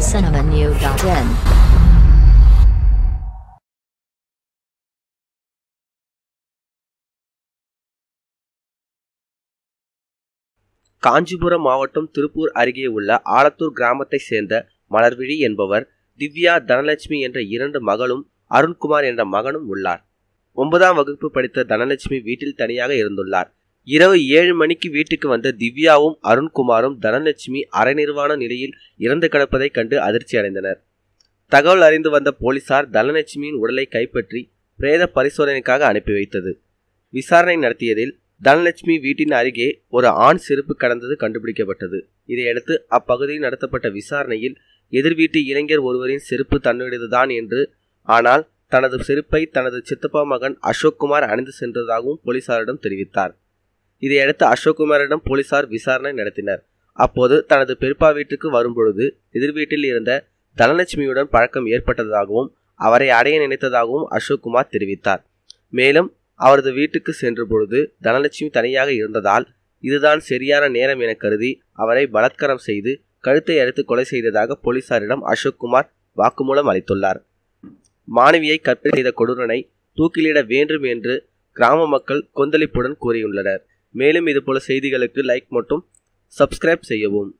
tamilcinemanew.in Kanchipuram மாவட்டம் திருப்பூர் அருகே உள்ள ஆலத்தூர் கிராமத்தைச் சேர்ந்த மலர்விழி என்பவர் திவ்யா தனலட்சுமி என்ற இரண்டு மகளும் அருண்குமார் என்ற மகனும் உள்ளார். ஒன்பதாம் வகுப்பு படித்த தனலட்சுமி வீட்டில் தனியாக இருந்துள்ளார். இரவு ஏழு மணிக்கு வீட்டுக்கு வந்த திவ்யாவும் அருண்குமாரும் தனலட்சுமி அரைநிர்வாண நிலையில் இறந்து கிடப்பதைக் கண்டு அதிர்ச்சி அடைந்தனர். தகவல் அறிந்து வந்த போலீசார் தனலட்சுமியின் உடலை கைப்பற்றி பிரேத பரிசோதனைக்காக அனுப்பி வைத்தது. விசாரணை நடத்தியதில் தனலட்சுமி வீட்டின் அருகே ஒரு ஆண் செருப்பு கடந்தது கண்டுபிடிக்கப்பட்டது. இதையடுத்து அப்பகுதியில் நடத்தப்பட்ட விசாரணையில் எதிர் வீட்டு இளைஞர் ஒருவரின் செருப்பு தன்னுடையதுதான் என்று ஆனால் தனது செருப்பை தனது சித்தப்பா மகன் அசோக்குமார் அணிந்து சென்றதாகவும் போலீசாரிடம் தெரிவித்தார். இதையடுத்து அசோக்குமாரிடம் போலீசார் விசாரணை நடத்தினர். அப்போது தனது பெருப்பா வீட்டுக்கு வரும்பொழுது எதிர் வீட்டில் இருந்த தனலட்சுமியுடன் பழக்கம் ஏற்பட்டதாகவும் அவரை அடைய நினைத்ததாகவும் அசோக்குமார் தெரிவித்தார். மேலும் அவரது வீட்டுக்கு சென்ற பொழுது தனலட்சுமி தனியாக இருந்ததால் இதுதான் சரியான நேரம் என கருதி அவரை பலாத்காரம் செய்து கழுத்தை அறுத்து கொலை செய்ததாக போலீசாரிடம் அசோக்குமார் வாக்குமூலம் அளித்துள்ளார். மாணவியை கற்பனை செய்த கொடூரனை தூக்கிலிட வேண்டும் என்று கிராம மக்கள் கொந்தளிப்புடன் கூறியுள்ளனர். மேலும் இதுபோல செய்திகளுக்கு லைக் மற்றும் சப்ஸ்கிரைப் செய்யவும்.